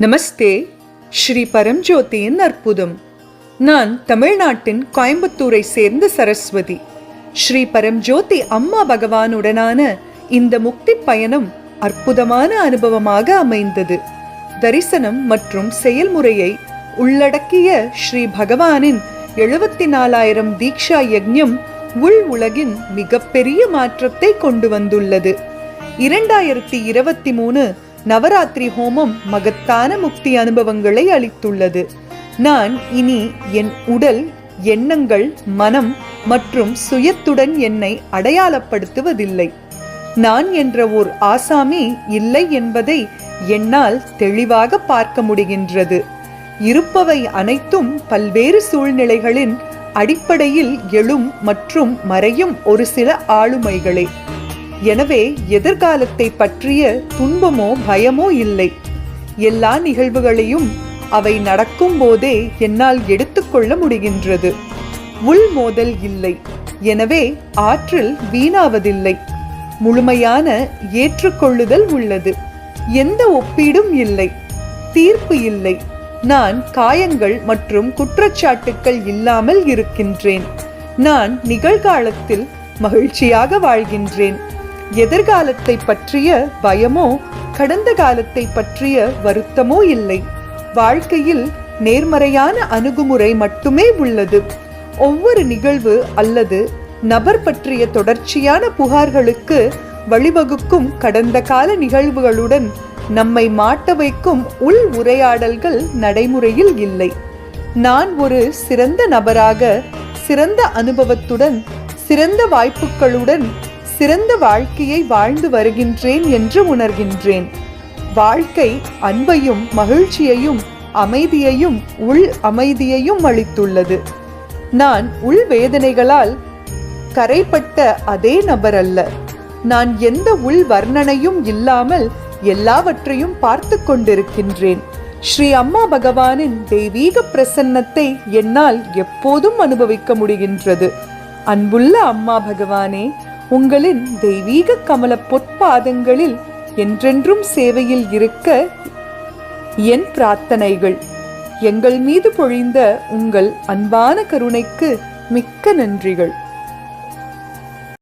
நமஸ்தே. ஸ்ரீ பரம்ஜோதியின் அற்புதம். நான் தமிழ்நாட்டின் கோயம்புத்தூரை சேர்ந்த சரஸ்வதி. ஸ்ரீ பரம்ஜோதி அம்மா பகவானுடனான இந்த முக்தி பயணம் அற்புதமான அனுபவமாக அமைந்தது. தரிசனம் மற்றும் செயல்முறையை உள்ளடக்கிய ஸ்ரீ பகவானின் எழுபத்தி நாலாயிரம் தீக்ஷா யஜ்யம் உள் உலகின் மிகப்பெரிய மாற்றத்தை கொண்டு வந்துள்ளது. இரண்டாயிரத்தி இருபத்தி மூணு நவராத்திரி ஹோமம் மகத்தான முக்தி அனுபவங்களை அளித்துள்ளது. நான் இனி என் உடல் எண்ணங்கள் மனம் மற்றும் சுயத்துடன் என்னை அடையாளப்படுத்துவதில்லை. நான் என்ற ஓர் ஆசாமி இல்லை என்பதை என்னால் தெளிவாக பார்க்க முடிகின்றது. இருப்பவை அனைத்தும் பல்வேறு சூழ்நிலைகளின் அடிப்படையில் எழும் மற்றும் மறையும் ஒரு சில ஆளுமைகளே. எனவே எதிர்காலத்தை பற்றிய துன்பமோ பயமோ இல்லை. எல்லா நிகழ்வுகளையும் அவை நடக்கும் போதே என்னால் எடுத்துக்கொள்ள முடிகின்றது. உள் மோதல் இல்லை. எனவே ஆற்றல் வீணாவதில்லை. முழுமையான ஏற்றுக்கொள்ளுதல் உள்ளது. எந்த ஒப்பீடும் இல்லை. தீர்ப்பு இல்லை. நான் காயங்கள் மற்றும் குற்றச்சாட்டுக்கள் இல்லாமல் இருக்கின்றேன். நான் நிகழ்காலத்தில் மகிழ்ச்சியாக வாழ்கின்றேன். எதிர்காலத்தை பற்றிய பயமோ கடந்த காலத்தை பற்றிய வருத்தமோ இல்லை. வாழ்க்கையில் நேர்மறையான அணுகுமுறை மட்டுமே உள்ளது. ஒவ்வொரு நிகழ்வு அல்லது நபர் பற்றிய தொடர்ச்சியான புகார்களுக்கு வழிவகுக்கும் கடந்த கால நிகழ்வுகளுடன் நம்மை மாட்ட வைக்கும் உள் உரையாடல்கள் நடைமுறையில் இல்லை. நான் ஒரு சிறந்த நபராக சிறந்த அனுபவத்துடன் சிறந்த வாய்ப்புகளுடன் சிறந்த வாழ்க்கையை வாழ்ந்து வருகின்றேன் என்று உணர்கின்றேன். வாழ்க்கை அன்பையும் மகிழ்ச்சியையும் அமைதியையும் உள் அமைதியையும் அளித்துள்ளது. நான் உள் வேதனைகளால் கரைப்பட்ட அதே நபர் அல்ல. நான் எந்த உள் வர்ணனையும் இல்லாமல் எல்லாவற்றையும் பார்த்து கொண்டிருக்கின்றேன். ஸ்ரீ அம்மா பகவானின் தெய்வீக பிரசன்னத்தை என்னால் எப்போதும் அனுபவிக்க முடிகின்றது. அன்புள்ள அம்மா பகவானே உங்களின் தெய்வீக கமல பொற்பாதங்களில் என்றென்றும் சேவையில் இருக்க என் பிரார்த்தனைகள். எங்கள் மீது பொழிந்த உங்கள் அன்பான கருணைக்கு மிக்க நன்றிகள்.